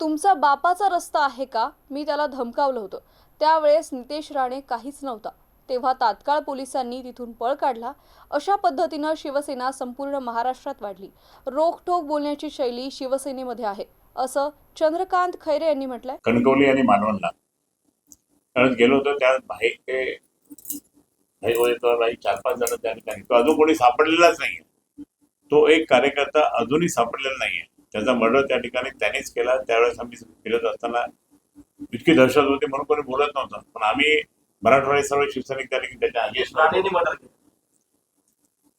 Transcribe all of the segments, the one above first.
तुमचा बापाचा रस्ता आहे का? मी त्याला धमकावलं होतं. त्यावेळेस नितेश राणे काहीच नव्हता. तेव्हा तात्काळ पोलिसांनी तिथून पळ काढला. अशा पद्धतीनं शिवसेना संपूर्ण महाराष्ट्रात वाढली. रोखठोक बोलण्याची शैली शिवसेनेमध्ये आहे असं चंद्रकांत खैरे यांनी म्हटलंय. कणकवली आणि मालवणला त्यावेळेस गेलो होतो त्यात भाई ते भाई होय भाई चार पाच जण त्या ठिकाणी. तो अजून कोणी सापडलेलाच नाही तो एक कार्यकर्ता अजूनही सापडलेला नाहीये. त्याचा मर्डर त्या ठिकाणी त्यानेच केला. त्यावेळेस आम्ही फिरत असताना इतकी दहशत होती म्हणून कोणी बोलत नव्हतं. पण आम्ही मराठवाडे सर्व शिवसैनिक त्या ठिकाणी त्याच्या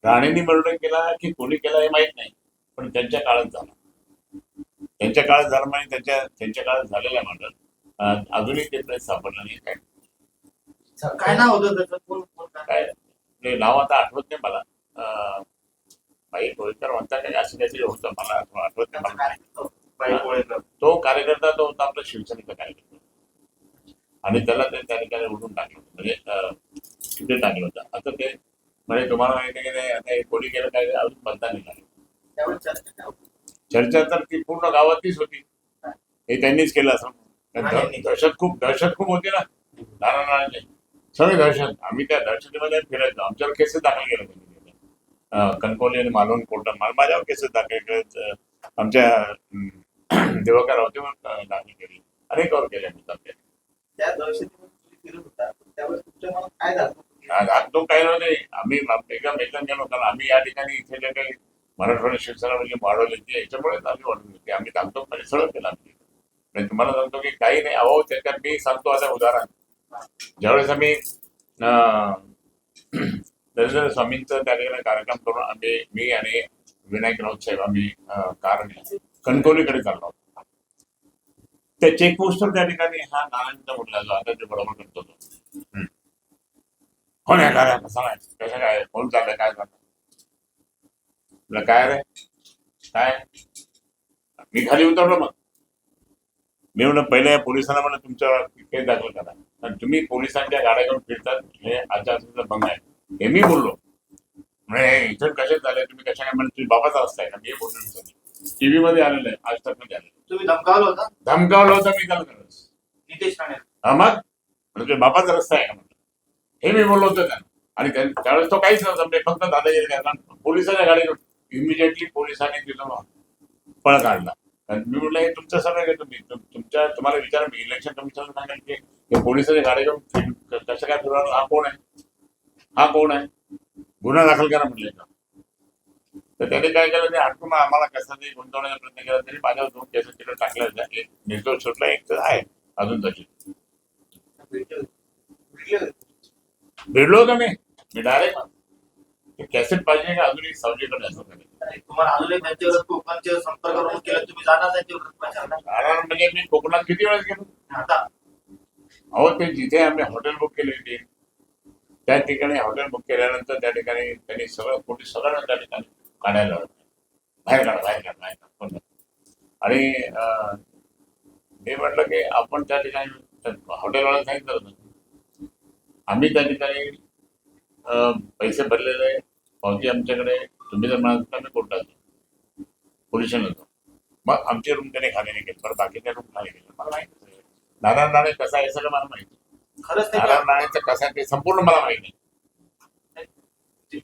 राणेंनी मर्डर केला. की कोणी केला हे माहीत नाही. पण त्यांच्या काळात झाला. त्यांच्या काळात झालं म्हणजे त्यांच्या त्यांच्या काळात झालेला मर्डर अजूनही ते प्रेस सापडलं नाही. काय? काय नाव होतं काय? नाव आता आठवत नाही मला. भाई कोळीकर म्हणता काय असं काहीतरी होतं मला आठव- आठवत नाही. तो कार्यकर्ता तो होता आपला शिवसेनेचा कार्यकर्ता. आणि त्याला ते त्या ठिकाणी उडून टाकलं होतं. म्हणजे तिथे टाकलं होतं. आता ते म्हणजे तुम्हाला माहिती की नाही आता कोणी केलं काय अजून आलं. त्यावेळेस चर्चा तर ती पूर्ण गावातलीच होती. हे त्यांनीच केलं असं. दहशत खूप दहशत खूप होती ना. नानाचे. सगळे दहशत. आम्ही त्या दहशतीमध्ये फिरायचो. आमच्यावर केसेस दाखल केले कणकवली आणि मालवण कोर्टात मा- माझ्यावर केसेस दाखल आमच्या दिवाकर रावतेवर दाखल केली. अनेकावर केले आम्ही दाखल. त्या दहशतीमध्ये तुम्ही फिरत होता. त्यावेळेस तुमच्या मनात काय झालं? आज आज तो काही नव्हते आम्ही एकदम गेलो कारण आम्ही या ठिकाणी इथे जे काही मराठवाडा शिवसेना म्हणजे वाढवली ती याच्यामुळेच आम्ही वाढवली होती. आम्ही सांगतो म्हणजे सरळ केलं आम्ही. म्हणजे तुम्हाला सांगतो की काही नाही. अहो त्याच्यात मी सांगतो आता उदाहरण. ज्यावेळेस आम्ही अं, स्वामींचं त्या ठिकाणी कार्यक्रम करून आम्ही मी आणि विनायक राऊत साहेब आम्ही अं, कणकवलीकडे चाललो होतो. त्या चेकपोस्टवर त्या ठिकाणी हा नारायणचा म्हटला जो आता जे बरोबर करतो तो. कोण हो नाही काय कसं कसं काय कोण चाललंय काय चाललं काय रे? काय? मी खाली उतरलो मग. मी म्हणलं पहिले पोलिसांना म्हणलं तुमच्यावर केस दाखल करा. तुम्ही पोलिसांच्या गाड्या घेऊन फिरतात हे आचारसंहिता भंग आहे. हे मी बोललो. म्हणजे इथून कसे झाले? तुम्ही कशा काय म्हणजे बाबाचा रस्ता आहे ना मी बोललो टीव्ही मध्ये आलेलं आहे आज तकमध्ये आलेलं तुम्ही धमकावलं होतं. धमकावलं होतं मी त्याला खरंच नितेश राणे. हा मग? म्हणजे बापाचा रस्ता आहे का? म्हटलं. हे मी बोललो होतो त्यांना आणि त्या- त्यावेळेस तो काहीच नव्हता म्हणजे फक्त दादागिरी करणार पोलिसाच्या गाडीवर इमिजिएटली पोलिसांनी तिथं पळ काढला. आणि मी म्हटलं हे तुमचं सगळं तुम्ही? तुम- तुमच्या तुम्हाला विचार मी इलेक्शन कमिशन सांगेल की हे पोलिसाच्या गाडी घेऊन कसं काय फिरवणार? हा कोण आहे? हा कोण आहे? गुन्हा दाखल करा म्हटले का? तर त्याने काय केलं? ते हटकून आम्हाला कसं तरी गुंतवण्याचा प्रयत्न केला तरी माझ्यावर दोन केसेस तिकडे टाकल्या एक निर्दोष सुटला एक तर आहे अजून तशी. भेटलो होतो मी. मी डायरेक्ट कॅसेट पाहिजे का? अजूनही सावजीकडे असं तुम्हाला अजूनही त्यांच्यावर कोकणचे संपर्क करून केलं तुम्ही जाणार त्यांच्यावर कारण म्हणजे मी कोकणात किती वेळेस गेलो? आता. अहो ते जिथे आम्ही हॉटेल बुक केली होती त्या ठिकाणी हॉटेल बुक केल्यानंतर त्या ठिकाणी त्यांनी सगळं पोलीस सगळ्यांना त्या ठिकाणी काढायला लावलं. बाहेर काढा बाहेर काढा बाहेर काढा आणि मी म्हटलं की आपण त्या ठिकाणी हॉटेलवाला सांगितलं होतं आम्ही त्या ठिकाणी पैसे भरलेले पावती आमच्याकडे तुम्ही जर म्हणाल तर आम्ही कोर्टात जाऊ. जाऊ. मग आमची रूम त्याने खाली नाही केली. बरं बाकीच्या रूम खाली गेले मला माहिती आहे. नारायण राणे कसा आहे सगळं मला माहिती. खरंच नारायण राणेचं कसं आहे ते संपूर्ण मला माहिती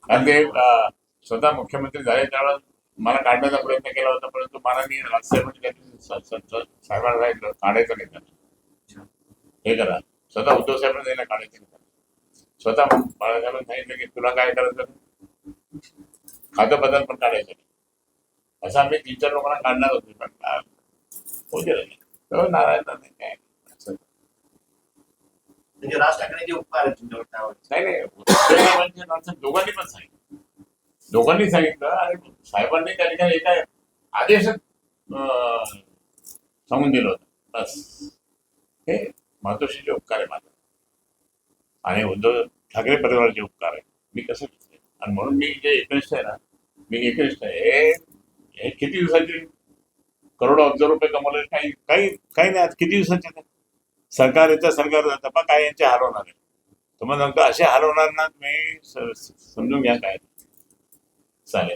आणि ते अं, स्वतः मुख्यमंत्री झाले त्यावेळेस मला काढण्याचा प्रयत्न केला होता परंतु माननीय राजसाहेबांनी त्यांनी स- स- स- साहेबांना सांगितलं काढायचं नाही त्यांना. हे करा. स्वतः उद्धव साहेबांना त्यांना काढायचं नाही स्वतः बाळासाहेबांनी सांगितलं की तुला काय करायचं खातं बदल पण काढायचं नाही. असं आम्ही तीन चार लोकांना काढणार होतो पण आ, होऊ दिलं नाही. तर नारायण राणे काय म्हणजे राज ठाकरेंचे उपकार आहेत तुमच्यावर नाही नाही. दोघांनी पण सांगितलं. दोघांनी सांगितलं आणि साहेबांनी त्या ठिकाणी एका आदेश सांगून दिलं होतं. बस. हे मातोश्रीचे उपकार आहे माझा. आणि उद्धव ठाकरे परिवाराचे उपकार आहे. मी कसं घेतले? आणि म्हणून मी जे एकनिष्ठ आहे ना मी एकनिष्ठ आहे. हे हे किती दिवसाचे? करोडो अब्ज रुपये कमवले. काही काही काही नाही आज किती दिवसाचे ते सरकार येतं सरकार जातं मग काय यांचे हरवणार होणार आहे तुम्हाला नंतर असे हरवणार ना तुम्ही समजून घ्या काय. चालेल.